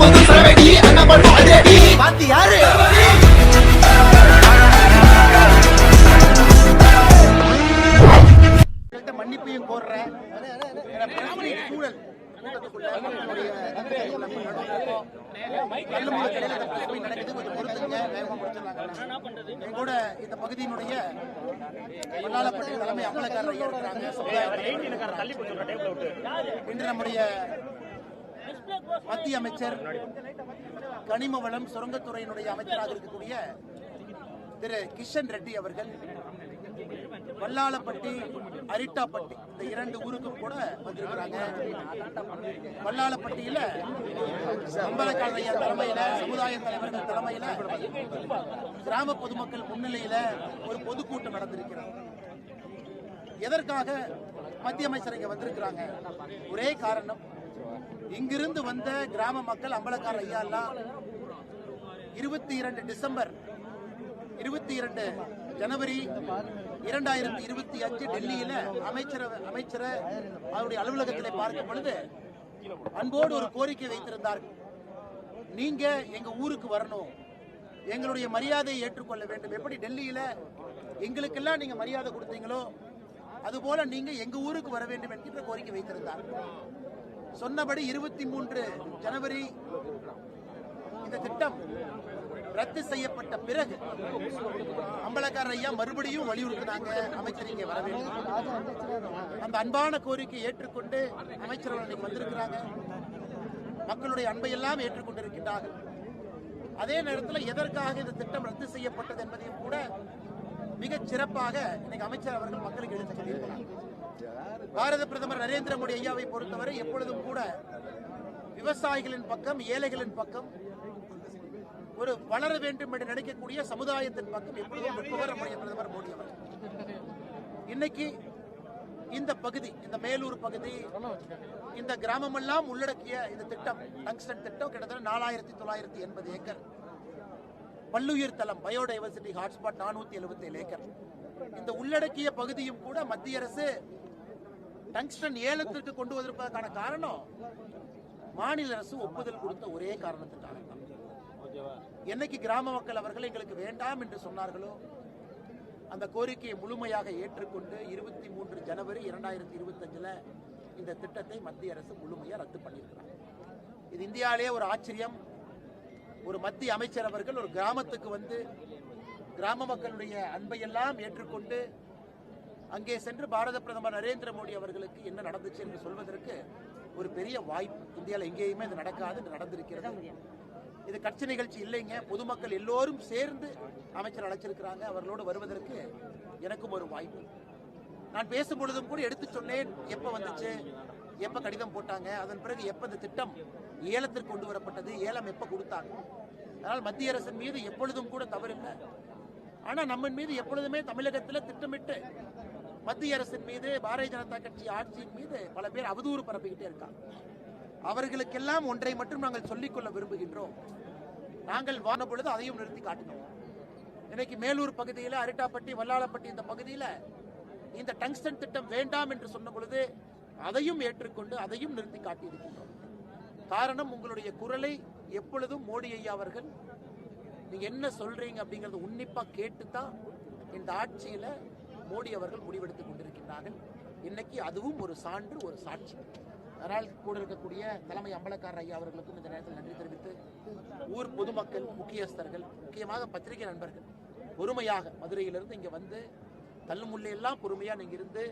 பொது சரவெடி அண்ணன் பண்ணும் அதேடி பாத்தி யாரு? மன்னிப்பையும் கோர்றேன். சூழல் கூட இந்த பகுதியினுடைய வல்லாளப்பட்டி தலைமை அமலக்காரர் ஐயா இருக்கிறாங்க. இன்று நம்முடைய மத்திய அமைச்சர் கனிம வளம் சுரங்கத்துறையினுடைய அமைச்சராக இருக்கக்கூடிய திரு கிஷன் ரெட்டி அவர்கள் வல்லாளப்பட்டி அரிட்டாப்பட்டி இந்த இரண்டு ஊருக்கும் கூட வந்திருக்கிறாங்க. வல்லாளப்பட்டியில அம்பலக்காரர் ஐயா தலைமையில சமுதாய தலைவர்கள் தலைமையில கிராம பொதுமக்கள் முன்னிலையில ஒரு பொதுக்கூட்டம் நடந்திருக்கிறார் எதற்காக மத்திய அமைச்சர் இங்க வந்திருக்கிறாங்க? ஒரே காரணம் இங்கிருந்து வந்த கிராம மக்கள் அம்பலக்கார ஐயா எல்லாம் இருபத்தி இரண்டு டிசம்பர் இருபத்தி இரண்டு ஜனவரி இரண்டாயிரத்தி இருபத்தி அஞ்சு டெல்லியில அமைச்சர் அமைச்சரை அவருடைய அலுவலகத்தில் பார்க்கும் பொழுது அன்போடு ஒரு கோரிக்கை வைத்திருந்தார்கள் நீங்க எங்க ஊருக்கு வரணும். எங்களுடைய மரியாதையை ஏற்றுக்கொள்ள வேண்டும். எப்படி டெல்லியில எங்களுக்கெல்லாம் நீங்க மரியாதை கொடுத்தீங்களோ அதுபோல நீங்க எங்க ஊருக்கு வர வேண்டும் என்கின்ற கோரிக்கை வைத்திருந்தார். சொன்னபடி இருபத்தி மூன்று ஜனவரி இந்த திட்டம் ரத்து செய்யப்பட்ட பிறகு அம்பலக்காரர் ஐயா மறுபடியும் வலியுறுத்தினாங்க. அமைச்சர் இங்கே வர வேண்டும். அந்த அன்பான கோரிக்கை ஏற்றுக்கொண்டு அமைச்சர் இன்னைக்கு வந்திருக்கிறாங்க. மக்களுடைய அன்பையெல்லாம் ஏற்றுக்கொண்டிருக்கின்றார்கள். அதே நேரத்தில் எதற்காக இந்த திட்டம் ரத்து செய்யப்பட்டது என்பதையும் கூட மிகச் சிறப்பாக இன்னைக்கு அமைச்சர் அவர்கள் மக்களுக்கு எடுத்து சொல்லியிருக்கிறார் பாரத பிரதமர் நரேந்திர மோடி ஐயாவை பொறுத்தவரை எப்பொழுதும் கூட விவசாயிகளின் பக்கம் ஏழைகளின் பக்கம் ஒரு வளர வேண்டும் என்று நினைக்கக்கூடிய சமுதாயத்தின் பக்கம் எப்பொழுதும் நிற்பவர் நம்முடைய பிரதமர் மோடி அவர் இன்னைக்கு இந்த பகுதி இந்த மேலூர் பகுதி இந்த கிராமமெல்லாம் உள்ளடக்கிய இந்த திட்டம் டங்ஸ்டன் திட்டம் கிட்டத்தட்ட நாலாயிரத்தி தொள்ளாயிரத்தி எண்பது ஏக்கர். பல்லுயிர் தளம் பயோடைவர்சிட்டி ஹாட்ஸ்பாட் நானூத்தி எழுபத்தி ஏழு ஏக்கர். இந்த உள்ளடக்கிய பகுதியும் கூட மத்திய அரசு டங்ஸ்டன் ஏலத்திற்கு கொண்டு வருவதற்கான காரணம் மாநில அரசு ஒப்புதல் கொடுத்த ஒரே காரணத்துக்காக தான். என்னைக்கு கிராம மக்கள் அவர்கள் எங்களுக்கு வேண்டாம் என்று சொன்னார்களோ அந்த கோரிக்கையை முழுமையாக ஏற்றுக்கொண்டு இருபத்தி மூன்று ஜனவரி இரண்டாயிரத்தி இருபத்தஞ்சில் இந்த திட்டத்தை மத்திய அரசு முழுமையாக ரத்து பண்ணியிருக்கிறாங்க இது இந்தியாவிலே ஒரு ஆச்சரியம். ஒரு மத்திய அமைச்சர் அவர்கள் ஒரு கிராமத்துக்கு வந்து கிராம மக்களுடைய அன்பையெல்லாம் ஏற்றுக்கொண்டு அங்கே சென்று பாரத பிரதமர் நரேந்திர மோடி அவர்களுக்கு என்ன நடந்துச்சு என்று சொல்வதற்கு ஒரு பெரிய வாய்ப்பு. இந்தியாவில் எங்கேயுமே இது நடக்காது இது நடந்திருக்கிறது. இது கட்சி நிகழ்ச்சி இல்லைங்க. பொதுமக்கள் எல்லோரும் சேர்ந்து அமைச்சர் அழைச்சிருக்கிறாங்க. அவர்களோடு வருவதற்கு எனக்கும் ஒரு வாய்ப்பு. நான் பேசும் பொழுதும் கூட எடுத்து சொன்னேன். எப்ப வந்துச்சு? எப்ப கடிதம் போட்டாங்க? அதன் பிறகு எப்ப இந்த திட்டம் ஏலத்திற்கு கொண்டு வரப்பட்டது? ஏலம் எப்ப கொடுத்தாங்க? அதனால் மத்திய அரசின் மீது எப்பொழுதும் கூட தவறில்லை. ஆனா நம்ம மீது எப்பொழுதுமே தமிழகத்தில் திட்டமிட்டு மத்திய அரசின் மீது பாரதிய ஜனதா கட்சி ஆட்சியின் மீது பல பேர் அவதூறு பரப்பிக்கிட்டே இருக்காங்க. அவர்களுக்கெல்லாம் ஒன்றை மட்டும் நாங்கள் சொல்லிக்கொள்ள விரும்புகின்றோம். நாங்கள் வான பொழுது அதையும் நிறுத்தி காட்டினோம் இன்னைக்கு மேலூர் பகுதியில் அரிட்டாப்பட்டி வல்லாளப்பட்டி இந்த பகுதியில் இந்த டங்ஸ்டன் திட்டம் வேண்டாம் என்று சொன்ன பொழுது அதையும் ஏற்றுக்கொண்டு அதையும் நிறுத்தி காட்டியிருக்கின்றோம். காரணம் உங்களுடைய குரலை எப்பொழுதும் மோடி ஐயா அவர்கள் நீங்க என்ன சொல்றீங்க? அப்படிங்கறத உன்னிப்பா கேட்டு தான் இந்த ஆட்சியில மோடி அவர்கள் முடிவெடுத்துக் கொண்டிருக்கின்றார்கள். இன்னைக்கு அதுவும் ஒரு சான்று ஒரு சாட்சி. அதனால் கூட இருக்கக்கூடிய தலைமை அம்பலக்காரர் ஐயா அவர்களுக்கும் இந்த நேரத்தில் நன்றி தெரிவித்து ஊர் பொதுமக்கள் முக்கியஸ்தர்கள் முக்கியமாக பத்திரிகை நண்பர்கள் பொறுமையாக மதுரையிலிருந்து இங்கே வந்து தள்ளுமுள்ளையெல்லாம் எல்லாம் நீங்கள் இருந்து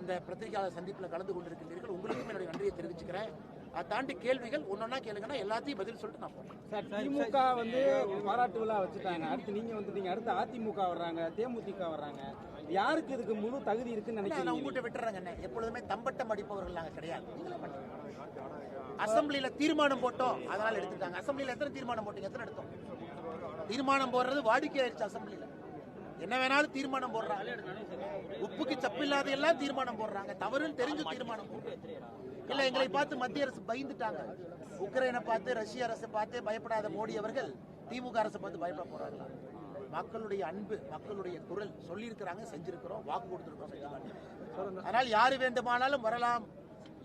இந்த பத்திரிகையாளர் சந்திப்பில் கலந்து கொண்டிருக்கின்றீர்கள். உங்களுக்கும் என்னுடைய நன்றியை தெரிவிச்சுக்கிறேன். அதை தாண்டி கேள்விகள் ஒன்னொன்னா கேளுங்கன்னா எல்லாத்தையும் பதில் சொல்லிட்டு நான் போறேன். சார் திமுக வந்து பாராட்டு விழா வச்சுட்டாங்க. அடுத்து நீங்க வந்துட்டீங்க. அடுத்து அதிமுக வர்றாங்க தேமுதிக வர்றாங்க. யாருக்கு இதுக்கு முழு தகுதி இருக்குன்னு நான் நினைக்கிறீங்க? உங்ககிட்ட விட்டுறேங்க. எப்பொழுதுமே தம்பட்டம் அடிப்பவர்கள் நாங்க கிடையாது. நீங்களே பண்ணுங்க. அசெம்பிளில தீர்மானம் போட்டோம் அதனால எடுத்துட்டாங்க. அசெம்பிளில எத்தனை தீர்மானம் போட்டீங்க? எத்தனை எடுத்தோம்? தீர்மானம் போடுறது வாடிக்கை ஆயிடுச்சு அசெம்பிளில என்ன வேணாலும் தீர்மானம் போடுறாங்க. உப்புக்கு சப்பில்லாத எல்லாம் தீர்மானம் போடுறாங்க. தவறுன்னு தெரிஞ்சு தீர்மானம் இல்ல எங்களை பார்த்து மத்திய அரசு பயந்துட்டாங்க. உக்ரைனை பார்த்து ரஷ்ய அரசை பார்த்து பயப்படாத மோடி அவர்கள் திமுக அரசை பார்த்து பயப்பட போறாங்களா? மக்களுடைய அன்பு மக்களுடைய குரல் சொல்லியிருக்கிறாங்க செஞ்சிருக்கிறோம் வாக்கு கொடுத்திருக்கோம் செஞ்சு காட்டியிருக்கோம். அதனால் யாரு வேண்டுமானாலும் வரலாம்.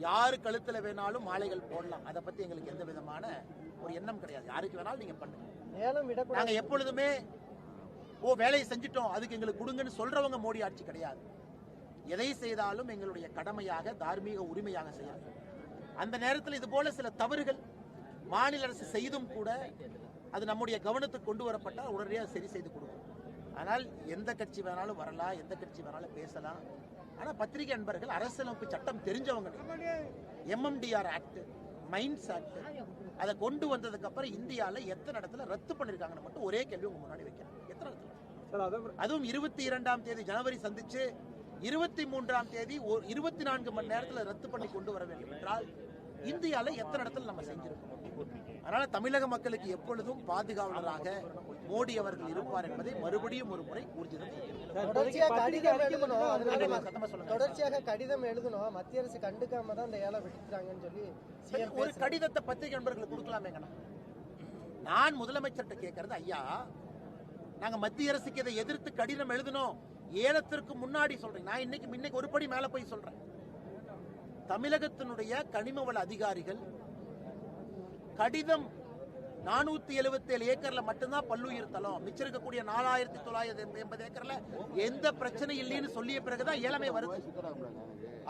யாரு கழுத்துல வேணாலும் மாலைகள் போடலாம். அதை பத்தி எங்களுக்கு எந்த விதமான ஒரு எண்ணம் கிடையாது. யாருக்கு வேணாலும் நீங்க பண்ணுங்க. ஏலம் விடக்கூடாது. நாங்க எப்பொழுதுமே ஓ வேலையை செஞ்சுட்டோம் அதுக்கு எங்களுக்கு கொடுங்கன்னு சொல்றவங்க மோடி ஆட்சி கிடையாது. எதை செய்தாலும் எங்களுடைய கடமையாக தார்மீக உரிமையாக செய்யணும் அந்த நேரத்தில் இது போல சில தவறுகள் மாநில அரசு செய்தும் கூட அது நம்முடைய கவனத்துக்கு கொண்டு வரப்பட்டால் உடனடியாக சரி செய்து கொடுக்கும். ஆனால் எந்த கட்சி வேணாலும் வரலாம் எந்த கட்சி வேணாலும் பேசலாம். ஆனா பத்திரிகை அன்பர்கள் அரசியலமைப்பு சட்டம் தெரிஞ்சவங்க எம்எம்டிஆர் ஆக்ட் மைண்ட்ஸ் ஆக்ட் அதை கொண்டு வந்ததுக்கு அப்புறம் இந்தியால எத்தனை இடத்துல ரத்து பண்ணிருக்காங்கன்னு மட்டும் ஒரே கேள்வி உங்க முன்னாடி வைக்கிறேன். எத்தனை இடத்துல? அதுவும் இருபத்தி இரண்டாம் தேதி ஜனவரி சந்திச்சு இருபத்தி மூன்றாம் தேதி இருபத்தி நான்கு மணி நேரத்துல ரத்து பண்ணி கொண்டு வர வேண்டும் என்றால் இந்தியால எத்தனை இடத்துல நம்ம செஞ்சிருக்கோம்? அதனால தமிழக மக்களுக்கு எப்பொழுதும் பாதுகாவலராக மோடி அவர்கள் இருப்பார் என்பதை மறுபடியும் ஒரு முறை ஊர்ஜிதம். தொடர்ச்சியாக கடிதம் எழுதணும். மத்திய அரசு கண்டுக்காம தான் இந்த ஏலம் விட்டுட்டாங்கன்னு சொல்லி ஒரு கடிதத்தை பத்திரிகை நண்பர்களுக்கு கொடுக்கலாமேங்கண்ணா நான் முதலமைச்சர்கிட்ட கேட்கறது ஐயா நாங்க மத்திய அரசுக்கு இதை எதிர்த்து கடிதம் எழுதணும். ஏலத்திற்கு முன்னாடி சொல்றேன். நான் இன்னைக்கு இன்னைக்கு ஒரு படி மேல போய் சொல்றேன். தமிழகத்தினுடைய கனிம வள அதிகாரிகள் கடிதம் நானூத்தி எழுபத்தி ஏழு ஏக்கர்ல மட்டும்தான் பல்லுயிர் தளம். மிச்சம் இருக்கக்கூடிய நாலாயிரத்தி தொள்ளாயிரத்தி எண்பது ஏக்கர்ல எந்த பிரச்சனை இல்லைன்னு சொல்லிய பிறகுதான் ஏலமே வருது.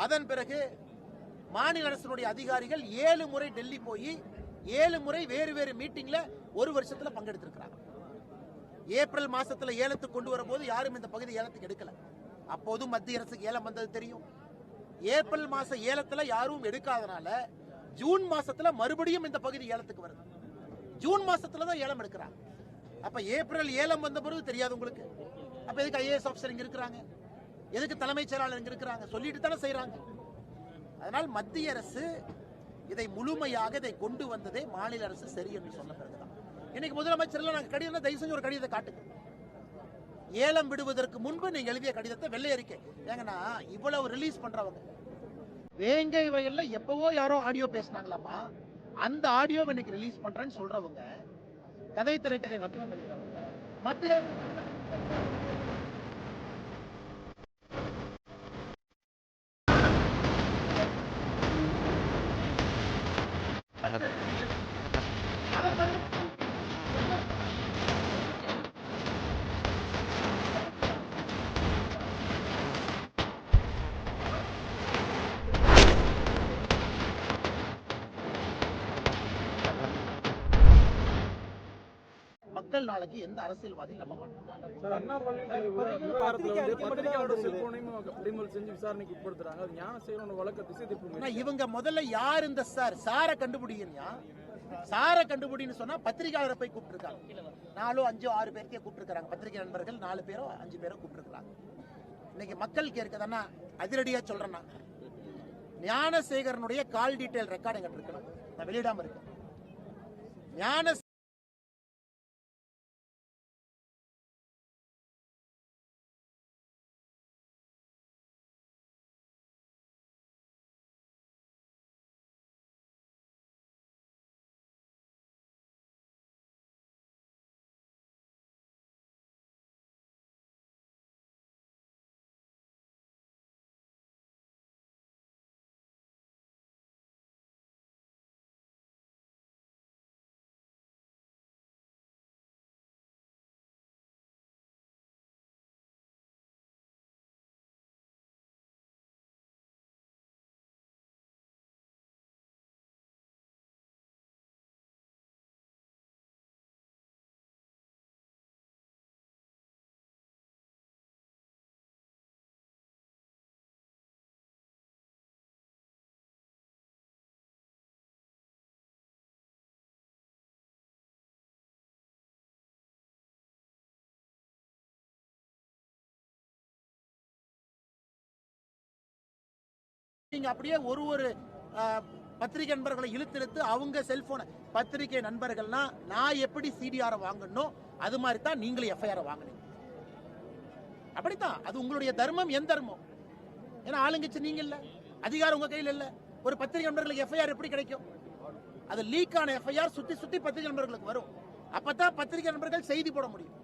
அதன் பிறகு மாநில அரசினுடைய அதிகாரிகள் ஏழு முறை டெல்லி போய் ஏழு முறை வேறு வேறு மீட்டிங்ல ஒரு வருஷத்துல பங்கெடுத்திருக்கிறாங்க. ஏப்ரல் மாசத்துல ஏலத்துக்கு கொண்டு வரும்போது யாரும் இந்த பகுதி ஏலத்துக்கு எடுக்கல. அப்போதும் மத்திய அரசுக்கு ஏலம் வந்தது தெரியும். ஏப்ரல் மாச ஏலத்துல யாரும் எடுக்காதனால ஜூன் மாசத்துல மறுபடியும் இந்த பகுதி ஏலத்துக்கு வருது. ஜூன் மாசத்துல தான் ஏலம் எடுக்கிறாங்க. அப்ப ஏப்ரல் ஏலம் வந்த பிறகு தெரியாது உங்களுக்கு. அப்ப எதுக்கு ஐஏஎஸ் ஆஃபீஸர் இங்க இருக்கிறாங்க? எதுக்கு தலைமைச் செயலாளர் இங்க இருக்கிறாங்க? சொல்லிட்டு தானே செய்யறாங்க அதனால் மத்திய அரசு இதை முழுமையாக இதை கொண்டு வந்ததே மாநில அரசு சரி என்று சொன்ன பிறகுதான். இன்னைக்கு முதலமைச்சர்ல நாங்கள் கடிதம் தயவு செஞ்சு ஒரு கடிதத்தை காட்டுங்க. ஏலம் விடுவதற்கு முன்பு நீங்க எழுதிய கடிதத்தை வெள்ளை அறிக்கை ஏங்கன்னா இவ்வளவு ரிலீஸ் பண்றவங்க. வேங்கை வயல்ல எப்பவோ யாரோ ஆடியோ பேசினாங்களாமா அந்த ஆடியோ இன்னைக்கு ரிலீஸ் பண்றேன்னு சொல்றவங்க கதை திரைக்கதை மட்டும் எழுதுறவங்க மத்திய மக்கள் நாளைக்கு எந்த அரசியல்வாதியும் நம்ப ஆனா இவங்க முதல்ல யார் இந்த சார்? சாரை கண்டுபிடிங்கயா சாரை கண்டுபிடின்னு சொன்னா பத்திரிகையாளரை போய் கூப்பிட்டுருக்காங்க. நாலோ அஞ்சோ ஆறு பேர்த்தையே கூப்பிட்டுருக்காங்க பத்திரிகை நண்பர்கள் நாலு பேரோ அஞ்சு பேரோ கூப்பிட்டுருக்காங்க இன்னைக்கு மக்கள் கேட்குதுன்னா அதிரடியா சொல்றேன்னா ஞானசேகரனுடைய கால் டீடைல் ரெக்கார்டு எங்கிட்ட இருக்கணும் நான் வெளியிடாம இருக்கேன். ஞான நீங்க அப்படியே ஒரு ஒரு பத்திரிகை நண்பர்களை இழுத்திருத்து அவங்க செல்போனை பத்திரிகை நண்பர்கள்னா நான் எப்படி சிடிஆர் வாங்கணும் அது மாதிரி தான் நீங்களும் எஃப்ஐஆர் வாங்கினீங்க. அப்படித்தான். அது உங்களுடைய தர்மம் என் தர்மம். ஏன்னா ஆளுங்கச்சு நீங்க இல்ல. அதிகாரம் உங்க கையில் இல்ல. ஒரு பத்திரிகை நண்பர்களுக்கு எஃப்ஐஆர் எப்படி கிடைக்கும்? அது லீக் ஆன எஃப்ஐஆர் சுத்தி சுத்தி பத்திரிகை நண்பர்களுக்கு வரும். அப்பதான் பத்திரிகை நண்பர்கள் செய்தி போட முடியும்.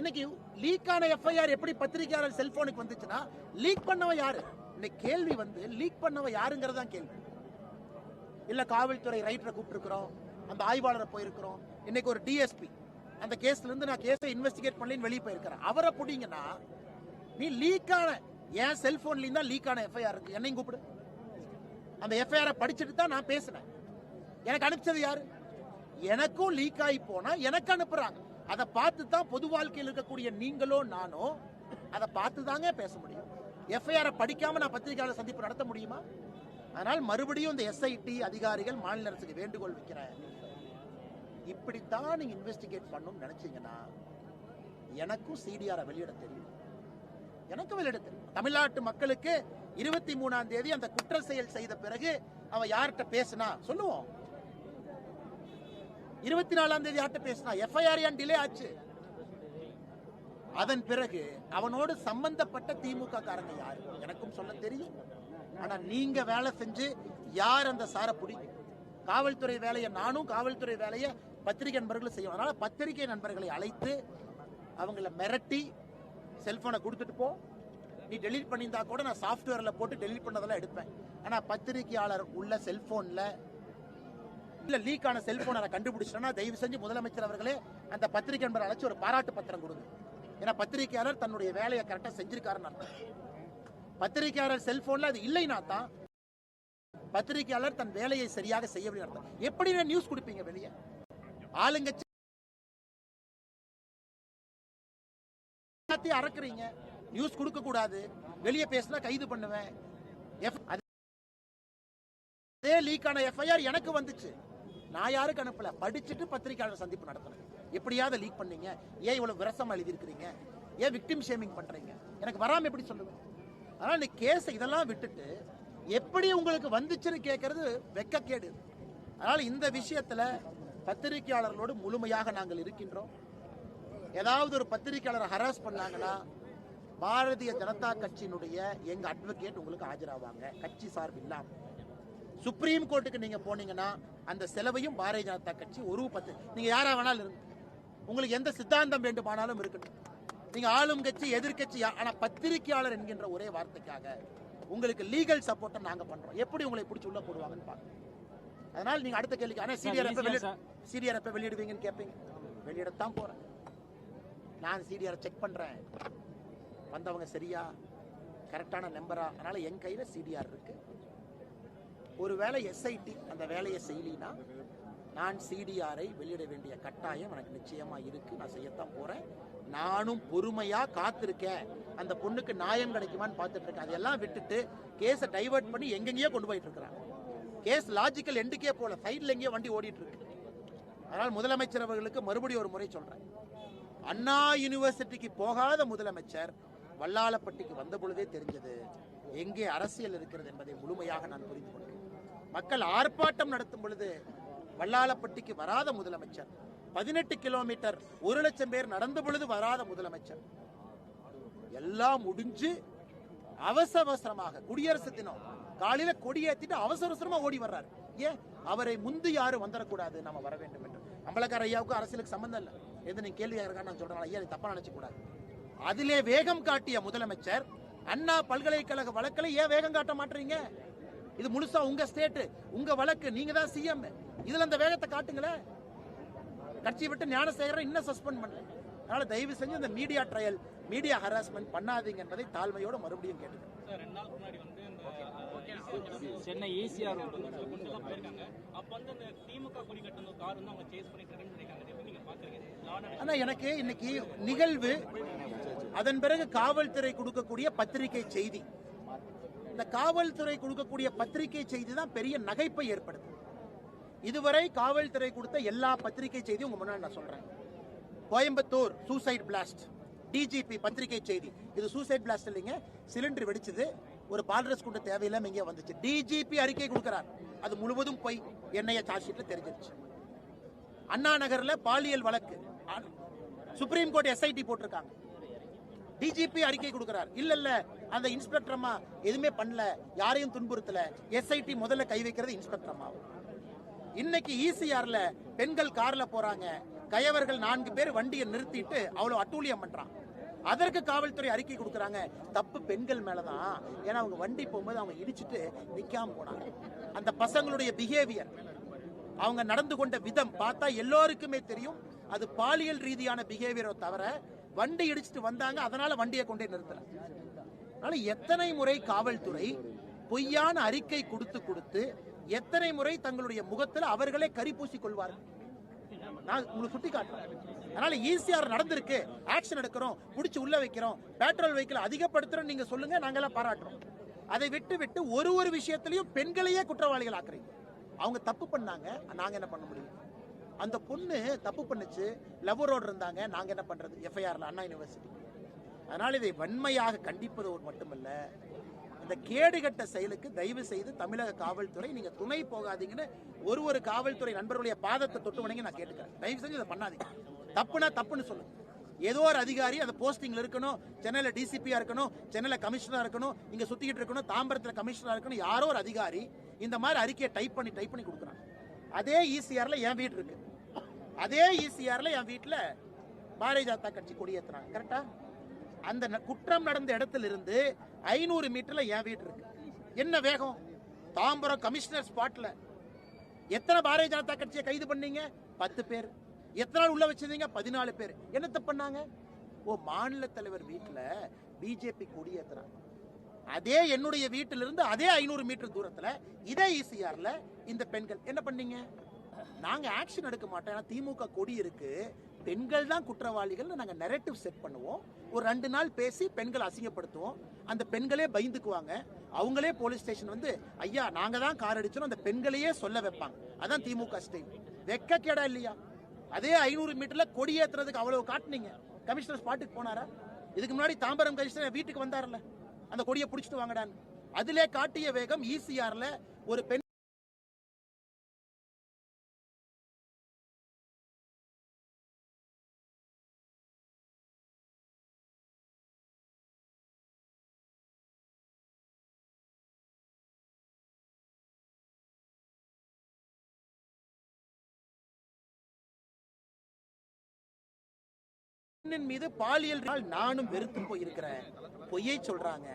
இன்னைக்கு லீக் ஆன எஃப்ஐஆர் எப்படி பத்திரிகையாளர் செல்போனுக்கு வந்துச்சுன்னா லீக் பண்ணவன் யாரு? இன்னைக்கு கேள்வி வந்து லீக் பண்ணவ யாருங்கிறது தான் கேள்வி. இல்லை காவல்துறை ரைட்டரை கூப்பிட்டுருக்குறோம் அந்த ஆய்வாளரை போயிருக்கிறோம். இன்னைக்கு ஒரு டிஎஸ்பி அந்த கேஸ்ல இருந்து நான் கேஸை இன்வெஸ்டிகேட் பண்ணலன்னு வெளியே போயிருக்கிறேன். அவரை பிடிங்கன்னா நீ லீக்கான என் செல்ஃபோன்லேயும் தான் லீக்கான எஃப்ஐஆர் இருக்கு. என்னையும் கூப்பிடு. அந்த எஃப்ஐஆரை படிச்சுட்டு தான் நான் பேசினேன். எனக்கு அனுப்பிச்சது யாரு? எனக்கும் லீக் ஆகி போனா எனக்கு அனுப்புறாங்க. அதை பார்த்து தான் பொது வாழ்க்கையில் இருக்கக்கூடிய நீங்களோ நானோ அதை பார்த்து தாங்க பேச முடியும். எஃப்ஐஆரை படிக்காம நான் பத்திரிகையாளர் சந்திப்பு நடத்த முடியுமா? அதனால் மறுபடியும் இந்த எஸ்ஐடி அதிகாரிகள் மாநில அரசுக்கு வேண்டுகோள் வைக்கிறேன் இப்படித்தான் நீங்க இன்வெஸ்டிகேட் பண்ணணும்னு நினைச்சீங்கன்னா எனக்கும் சிடிஆரை வெளியிட தெரியும். எனக்கும் வெளியிட தெரியும். தமிழ்நாட்டு மக்களுக்கு இருபத்தி மூணாம் தேதி அந்த குற்ற செயல் செய்த பிறகு அவன் யார்கிட்ட பேசினா? சொல்லுவோம். இருபத்தி நாலாம் தேதி யார்கிட்ட பேசினா? எஃப்ஐஆர் ஏன் டிலே ஆச்சு? அதன் பிறகு அவனோடு சம்பந்தப்பட்ட திமுக காரங்க யாரு? எனக்கும் சொல்ல தெரியும். ஆனா நீங்க வேலை செஞ்சு யார் அந்த சாரை பிடிக்கும் காவல்துறை வேலையை நானும் காவல்துறை வேலையை பத்திரிகை நண்பர்களும் செய்யும் அதனால பத்திரிகை நண்பர்களை அழைத்து அவங்கள மிரட்டி செல்போனை கொடுத்துட்டு போ. நீ டெலீட் பண்ணியிருந்தா கூட நான் சாஃப்ட்வேர்ல போட்டு டெலீட் பண்ணதெல்லாம் எடுப்பேன். ஆனா பத்திரிகையாளர் உள்ள செல்போன்ல இல்ல லீக் ஆன செல்போனை நான் கண்டுபிடிச்சிட்டேன்னா தயவு செஞ்சு முதலமைச்சர் அவர்களே அந்த பத்திரிகை நண்பர் அழைச்சு ஒரு பாராட்டு பத்திரம் கொடுங்க. ஏன்னா பத்திரிகையாளர் தன்னுடைய வேலையை கரெக்டாக செஞ்சிருக்காருன்னு அர்த்தம். பத்திரிகையாளர் செல்போன்ல அது இல்லைனா தான் பத்திரிகையாளர் தன் வேலையை சரியாக செய்யவில்லை அர்த்தம். எப்படி நியூஸ் கொடுப்பீங்க வெளியே? ஆளுங்கட்சி எல்லாத்தையும் அறக்குறீங்க. நியூஸ் கொடுக்க கூடாது. வெளியே பேசினா கைது பண்ணுவேன். அதே லீக்கான எஃப்ஐஆர் எனக்கு வந்துச்சு. நான் யாருக்கு அனுப்பல? படிச்சுட்டு பத்திரிகையாளர் சந்திப்பு நடத்தினேன். எப்படியாவது லீக் பண்ணீங்க? ஏன் இவ்வளோ விரசமாக எழுதியிருக்கிறீங்க? ஏன் விக்டிம் ஷேமிங் பண்ணுறீங்க எனக்கு வராமல் எப்படி சொல்லுவேன் ஆனால் இந்த கேஸ் இதெல்லாம் விட்டுட்டு எப்படி உங்களுக்கு வந்துச்சுன்னு கேட்கறது வெக்கக்கேடு. அதனால் இந்த விஷயத்தில் பத்திரிகையாளர்களோடு முழுமையாக நாங்கள் இருக்கின்றோம். ஏதாவது ஒரு பத்திரிகையாளரை ஹராஸ் பண்ணாங்கன்னா பாரதிய ஜனதா கட்சியினுடைய எங்கள் அட்வொகேட் உங்களுக்கு ஆஜராவாங்க. கட்சி சார்பு சுப்ரீம் கோர்ட்டுக்கு நீங்கள் போனீங்கன்னா அந்த செலவையும் பாரதிய ஜனதா கட்சி ஒரு பத்து நீங்கள் யாராக வேணாலும் இருங்க. உங்களுக்கு எந்த சித்தாந்தம் வேண்டுமானாலும் இருக்கட்டும். நீங்க ஆளும் கட்சி எதிர்க்கட்சி யா- ஆனா பத்திரிகையாளர் என்கின்ற ஒரே வார்த்தைக்காக உங்களுக்கு லீகல் சப்போர்ட்டை நாங்க பண்றோம். எப்படி உங்களை பிடிச்சி உள்ள போடுவாங்கன்னு பாருங்க. அதனால நீங்க அடுத்த கேள்விக்கு ஆனா சிடிஆர் எப்ப வெளியிட சிடிஆர் எப்ப வெளியிடுவீங்கன்னு கேட்பீங்க வெளியிடத்தான் போறேன். நான் சிடிஆர் செக் பண்றேன். வந்தவங்க சரியா? கரெக்டான நம்பரா அதனால என் கையில சிடிஆர் இருக்கு. ஒருவேளை எஸ்ஐடி அந்த வேலையை செய்யலினா நான் சிடிஆரை வெளியிட வேண்டிய கட்டாயம் எனக்கு நிச்சயமா இருக்கு. நான் செய்யத்தான் போறேன். நானும் பொறுமையா காத்திருக்கேன். அந்த பொண்ணுக்கு நியாயம் கிடைக்குமான்னு பார்த்துட்டு இருக்கேன். அதெல்லாம் விட்டுட்டு கேஸை டைவர்ட் பண்ணி எங்கெங்கேயோ கொண்டு போயிட்டு இருக்கிறாங்க. கேஸ் லாஜிக்கல் எண்டுக்கே போல சைடுல எங்கேயோ வண்டி ஓடிட்டு இருக்கு. அதனால் முதலமைச்சர் அவர்களுக்கு மறுபடியும் ஒரு முறை சொல்றேன். அண்ணா யூனிவர்சிட்டிக்கு போகாத முதலமைச்சர் வல்லாளப்பட்டிக்கு வந்த பொழுதே தெரிஞ்சது எங்கே அரசியல் இருக்கிறது என்பதை முழுமையாக நான் புரிந்து கொண்டேன். மக்கள் ஆர்ப்பாட்டம் நடத்தும் பொழுது வல்லாளப்பட்டிக்கு வராத முதலமைச்சர். பதினெட்டு கிலோமீட்டர் ஒரு லட்சம் பேர் நடந்த பொழுது வராத முதலமைச்சர். எல்லாம் முடிஞ்சு அவசர அவசரமாக குடியரசு தினம் காலையில கொடியேத்திட்டு அவசர அவசரமா ஓடி வர்றாரு. ஏன்? அவரை முந்து யாரும் வந்துடக்கூடாது. நம்ம வர வேண்டும் என்று. அம்பலக்கார ஐயாவுக்கு அரசியலுக்கு சம்பந்தம் இல்லை. எது நீ கேள்வி இருக்கா நான் சொல்றேன். ஐயா நீ தப்பா நினைச்சு கூடாது அதிலே வேகம் காட்டிய முதலமைச்சர் அண்ணா பல்கலைக்கழக வழக்கில் ஏன் வேகம் காட்ட மாட்டீங்க? இது முழுசா உங்க ஸ்டேட்டு உங்க வழக்கு. நீங்க தான் சிஎம் இதுல அந்த வேகத்தை காட்டுங்களேன் கட்சியை விட்டு ஞானசேகரன் இன்னும் சஸ்பெண்ட் பண்ணல. அதனால தயவு செஞ்சு இந்த மீடியா ட்ரையல் மீடியா ஹராஸ்மெண்ட் பண்ணாதீங்க என்பதை தாழ்மையோட மறுபடியும் கேட்டுக்கிறேன். ரெண்டு நாள் முன்னாடி வந்து இந்த சென்னை ஈசிஆர் ஆனா எனக்கு இன்னைக்கு நிகழ்வு அதன் பிறகு காவல்துறை கொடுக்கக்கூடிய பத்திரிகை செய்தி. இந்த காவல்துறை கொடுக்கக்கூடிய பத்திரிகை செய்தி தான் பெரிய நகைப்பை ஏற்படுது இதுவரை காவல்துறை கொடுத்த எல்லா பத்திரிகை செய்தியும் உங்க முன்னாடி நான் சொல்றேன். கோயம்புத்தூர் சூசைட் பிளாஸ்ட் டிஜிபி பத்திரிகை செய்தி. இது சூசைட் பிளாஸ்ட் இல்லைங்க சிலிண்டர் வெடிச்சது ஒரு பால்ரஸ் கொண்ட தேவையில்லாம இங்கே வந்துச்சு. டிஜிபி அறிக்கை கொடுக்கிறார். அது முழுவதும் போய். என்னைய சார்ஜ் ஷீட்ல தெரிஞ்சிருச்சு. அண்ணா நகர்ல பாலியல் வழக்கு. சுப்ரீம் கோர்ட் எஸ்ஐடி போட்டிருக்காங்க. டிஜிபி அறிக்கை கொடுக்கிறார். இல்ல இல்ல அந்த இன்ஸ்பெக்டர் அம்மா எதுவுமே பண்ணல. யாரையும் துன்புறுத்தல. எஸ்ஐடி முதல்ல கை வைக்கிறது இன்ஸ்பெக்டர் அம்மாவும். இன்னைக்கு ஈசிஆர்ல பெண்கள் கார்ல போறாங்க. கயவர்கள் நான்கு பேர் வண்டியை நிறுத்திட்டு அவ்வளவு அட்டூழியம் பண்றான். அதற்கு காவல்துறை அறிக்கை கொடுக்குறாங்க. தப்பு பெண்கள் மேலதான். ஏன்னா அவங்க வண்டி போகும்போது அவங்க இடிச்சிட்டு நிக்காம போனாங்க. அந்த பசங்களுடைய பிஹேவியர் அவங்க நடந்து கொண்ட விதம் பார்த்தா எல்லோருக்குமே தெரியும். அது பாலியல் ரீதியான பிஹேவியரை தவிர வண்டி இடிச்சிட்டு வந்தாங்க அதனால வண்டியை கொண்டே நிறுத்தல. அதனால எத்தனை முறை காவல்துறை பொய்யான அறிக்கை கொடுத்து கொடுத்து எத்தனை முறை தங்களுடைய முகத்தில் அவர்களே கரிப்பூசி கொள்வார்கள்? நான் உங்களுக்கு சுட்டி காட்டுறேன். அதனால ஈஸியாக நடந்திருக்கு. ஆக்ஷன் எடுக்கிறோம். பிடிச்சி உள்ள வைக்கிறோம். பெட்ரோல் வெஹிக்கிள் அதிகப்படுத்துறோம் நீங்க சொல்லுங்க நாங்கெல்லாம் பாராட்டுறோம். அதை விட்டு விட்டு ஒரு ஒரு விஷயத்திலையும் பெண்களையே குற்றவாளிகள் ஆக்குறீங்க. அவங்க தப்பு பண்ணாங்க நாங்க என்ன பண்ண முடியும்? அந்த பொண்ணு தப்பு பண்ணுச்சு லவ்வரோடு இருந்தாங்க நாங்க என்ன பண்றது? எஃப்ஐஆர்ல அண்ணா யூனிவர்சிட்டி அதனால இதை வன்மையாக கண்டிப்பது மட்டுமல்ல. இந்த கேடுகட்ட செயலுக்கு தயவு செய்து தமிழக காவல்துறை நீங்க துணை போகாதீங்கன்னு ஒரு ஒரு காவல்துறை நண்பர்களுடைய பாதத்தை தொட்டு வணங்கி நான் கேட்டுக்கிறேன். தயவு செஞ்சு இதை பண்ணாதீங்க. தப்புனா தப்புன்னு சொல்லுங்க. ஏதோ ஒரு அதிகாரி அந்த போஸ்டிங்ல இருக்கணும் சென்னையில டிசிபியா இருக்கணும் சென்னையில கமிஷனரா இருக்கணும் இங்க சுத்திக்கிட்டு இருக்கணும் தாம்பரத்துல கமிஷனரா இருக்கணும் யாரோ ஒரு அதிகாரி இந்த மாதிரி அறிக்கையை டைப் பண்ணி டைப் பண்ணி கொடுக்குறாங்க. அதே ஈசிஆர்ல என் வீடு இருக்கு. அதே ஈசிஆர்ல என் வீட்டில் பாரதிய ஜனதா கட்சி கொடியேற்றுறாங்க கரெக்டா அந்த ந- குற்றம் நடந்த இடத்துல இருந்து ஐநூறு மீட்டர்ல என் வீடு இருக்கு. என்ன வேகம்? தாம்பரம் கமிஷனர் ஸ்பாட்ல எத்தனை பாரதிய ஜனதா கட்சியை கைது பண்ணீங்க? பத்து பேர். எத்தனை நாள் உள்ள வச்சிருந்தீங்க? பதினாலு பேர். என்னத்தை பண்ணாங்க? ஓ மாநில தலைவர் வீட்டில் பிஜேபி கொடியேத்துறாங்க அதே என்னுடைய வீட்டிலிருந்து அதே ஐநூறு மீட்டர் தூரத்தில் இதே இசிஆரில் இந்த பெண்கள் என்ன பண்ணீங்க? நாங்கள் ஆக்ஷன் எடுக்க மாட்டோம். ஏன்னா திமுக கொடி இருக்குது பெண்கள் தான் குற்றவாளிகள் நாங்கள் நெரட்டிவ் செட் பண்ணுவோம். ஒரு ரெண்டு நாள் பேசி பெண்களை அசிங்கப்படுத்துவோம். அந்த பெண்களே பயந்துக்குவாங்க. அவங்களே போலீஸ் ஸ்டேஷன் வந்து ஐயா நாங்கள் தான் கார் அடிச்சோம் அந்த பெண்களையே சொல்ல வைப்பாங்க. அதான் திமுக ஸ்டைல் வெக்க கேடா இல்லையா? அதே ஐநூறு மீட்டர்ல கொடி ஏத்துறதுக்கு அவ்வளவு காட்டுனீங்க. கமிஷனர் ஸ்பாட்டுக்கு போனாரா? இதுக்கு முன்னாடி தாம்பரம் கமிஷனர் வீட்டுக்கு வந்தார்ல அந்த கொடியை பிடிச்சிட்டு வாங்கடான்னு. அதிலே காட்டிய வேகம் ஈசிஆர்ல ஒரு பெண் பெண்ணின் மீது பாலியல் நாள் நானும் வெறுத்து போயிருக்கிறேன். பொய்யை சொல்றாங்க.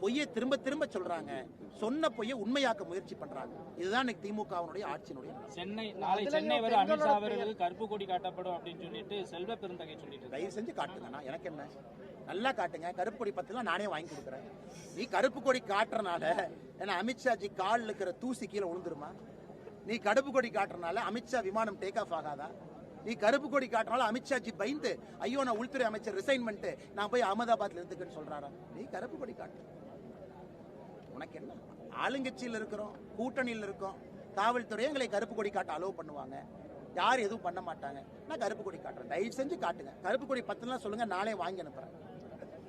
பொய்யை திரும்ப திரும்ப சொல்றாங்க. சொன்ன பொய்யை உண்மையாக்க முயற்சி பண்றாங்க. இதுதான் இன்னைக்கு திமுகவினுடைய ஆட்சியினுடைய. சென்னை நாளை சென்னை வரை பெண்களோட அமித்ஷா அவர்களுக்கு கருப்பு கொடி காட்டப்படும் அப்படின்னு சொல்லிட்டு செல்வ பெருந்தகை சொல்லிட்டு. தயவு செஞ்சு காட்டுங்க. நான் எனக்கு என்ன? நல்லா காட்டுங்க. கருப்பு கொடி பத்திலாம் நானே வாங்கி கொடுக்குறேன். நீ கருப்பு கொடி காட்டுறனால ஏன்னா அமித்ஷாஜி காலில் இருக்கிற தூசி கீழே விழுந்துருமா நீ கருப்பு கொடி காட்டுறனால அமித்ஷா விமானம் டேக் ஆஃப் ஆகாதா? நீ கருப்பு கொடி காட்டுறனால அமித்ஷாஜி பயந்து ஐயோ நான் உள்துறை அமைச்சர் ரிசைன் பண்ணிட்டு நான் போய் அகமதாபாத்ல இருந்துக்குன்னு சொல்றாரா? நீ கருப்பு கொடி காட்டு. உனக்கு என்ன? ஆளுங்கட்சியில் இருக்கிறோம் கூட்டணியில் இருக்கோம் காவல்துறை எங்களை கருப்பு கொடி காட்ட அலோவ் பண்ணுவாங்க. யார் எதுவும் பண்ண மாட்டாங்க. நான் கருப்பு கொடி காட்டுறேன். தயவு செஞ்சு காட்டுங்க. கருப்பு கொடி பத்துலாம் சொல்லுங்க நாளே வாங்கி அனுப்புறேன்.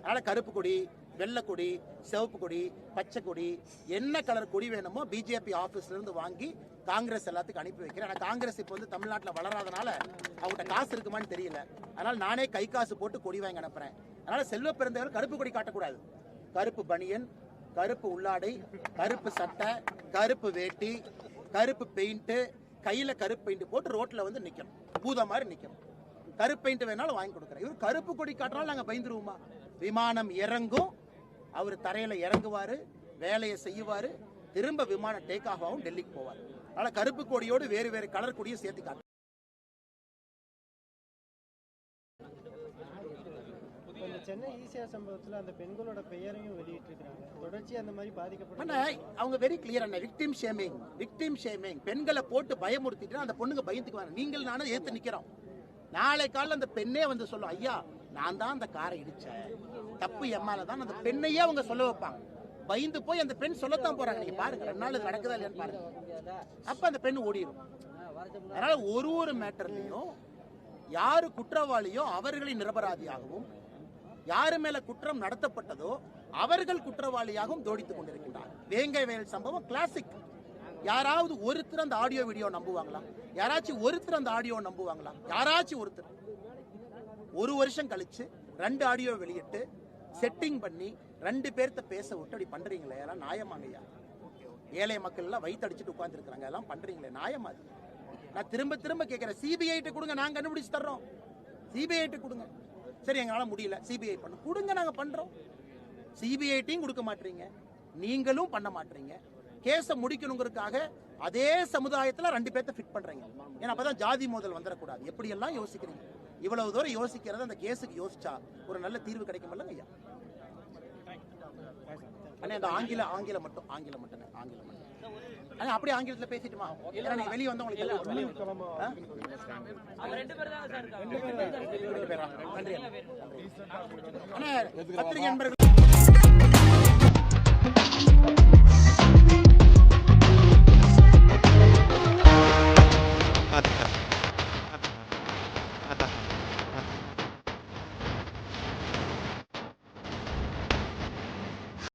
அதனால கருப்பு கொடி வெள்ளை கொடி சிவப்பு கொடி பச்சை கொடி என்ன கலர் கொடி வேணுமோ பிஜேபி ஆபீஸ்ல இருந்து வாங்கி காங்கிரஸ் எல்லாத்துக்கும் அனுப்பி வைக்கிறேன். ஆனால் காங்கிரஸ் இப்போ வந்து தமிழ்நாட்டில் வளராதனால அவங்ககிட்ட காசு இருக்குமான்னு தெரியல. அதனால் நானே கை காசு போட்டு கொடி வாங்கி அனுப்புறேன். அதனால செல்வ பிறந்தவர் கருப்பு கொடி காட்டக்கூடாது. கருப்பு பனியன் கருப்பு உள்ளாடை கருப்பு சட்டை கருப்பு வேட்டி கருப்பு பெயிண்ட்டு கையில் கருப்பு பெயிண்ட் போட்டு ரோட்டில் வந்து நிற்கணும் பூத மாதிரி நிற்கணும் கருப்பு பெயிண்ட் வேணாலும் வாங்கி கொடுக்குறேன். இவர் கருப்பு கொடி காட்டினாலும் நாங்கள் பயந்துருவோமா? விமானம் இறங்கும். அவர் தரையில் இறங்குவார் வேலையை செய்யுவார் திரும்ப விமானம் டேக் ஆஃப் ஆகும் டெல்லிக்கு போவார். அதனால கருப்பு கொடியோடு வேறு வேறு கலர் கொடியை சேர்த்து காட்டு. சென்னை ஈசிஆர் சம்பவத்துல அந்த பெண்களோட பெயரையும் வெளியிட்டிருக்காங்க தொடர்ச்சி அந்த மாதிரி பாதிக்கப்பட்ட அவங்க வெரி கிளியர் அண்ணா. விக்டிம் ஷேமிங் விக்டிம் ஷேமிங் பெண்களை போட்டு பயமுறுத்திட்டு அந்த பொண்ணுங்க பயந்துக்குவாங்க. நீங்கள் நானும் ஏத்து நிக்கிறோம். நாளை காலைல அந்த பெண்ணே வந்து சொல்லும் ஐயா நான் தான் அந்த காரை இடிச்சேன். தப்பு எம்மால தான் அந்த பெண்ணையே அவங்க சொல்ல வைப்பாங்க. பயந்து போய் அந்த பெண் சொல்லத்தான் போறாங்க. நீங்க பாருங்க ரெண்டு நாள் நடக்குதா இல்லையான்னு பாருங்க. அப்ப அந்த பெண் ஓடிடும் அதனால ஒரு ஒரு மேட்டர்லயும் யாரு குற்றவாளியோ அவர்களை நிரபராதியாகவும் யாரு மேல குற்றம் நடத்தப்பட்டதோ அவர்கள் குற்றவாளியாகவும் தோடித்துக் கொண்டிருக்கின்றார். வேங்கை வயல் சம்பவம் கிளாசிக் யாராவது ஒருத்தர் அந்த ஆடியோ வீடியோ நம்புவாங்களா? யாராச்சும் ஒருத்தர் அந்த ஆடியோ நம்புவாங்களா? யாராச்சும் ஒருத்தர். ஒரு வருஷம் கழிச்சு ரெண்டு ஆடியோ வெளியிட்டு செட்டிங் பண்ணி ரெண்டு பேர்த்த பேச விட்டு அப்படி பண்றீங்களே? எல்லாம் நியாயமாங்கய்யா ஏழை மக்கள் எல்லாம் வயித்தடிச்சிட்டு உட்காந்துருக்குறாங்க எல்லாம் பண்றீங்களே? நியாயமா அது? நான் திரும்ப திரும்ப கேட்குறேன் சிபிஐட்டு கொடுங்க நாங்கள் கண்டுபிடிச்சு தர்றோம். சிபிஐட்டு கொடுங்க. சரி எங்களால முடியல. சிபிஐ பண்ண. கொடுங்க நாங்க பண்றோம். சிபிஐட்டையும் கொடுக்க மாட்டீங்க. நீங்களும் பண்ண மாட்டீங்க. கேஸை முடிக்கணுங்கிறதுக்காக அதே சமுதாயத்துல ரெண்டு பேர்த்த ஃபிட் பண்றீங்க. ஏன்னா அப்பதான் ஜாதி மோதல் வந்துடக்கூடாது எப்படி எல்லாம் யோசிக்கிறீங்க? இவ்வளவு தூரம் யோசிக்கிறது அந்த கேஸுக்கு யோசிச்சா ஒரு நல்ல தீர்வு கிடைக்குமில்ல ஐயா. அண்ணா இந்த ஆங்கில ஆங்கிலம் மட்டும் ஆங்கிலம் மட்டும் ஆங்கிலம் மட்டும் அண்ணா அப்படியே ஆங்கிலத்துல பேசிட்டுமா ஏன்னா நீங்க வெளியே வந்தா உங்களுக்கு? ரெண்டு பேரா? நன்றி அண்ணா. அண்ணா பத்திரிகை நண்பர்கள்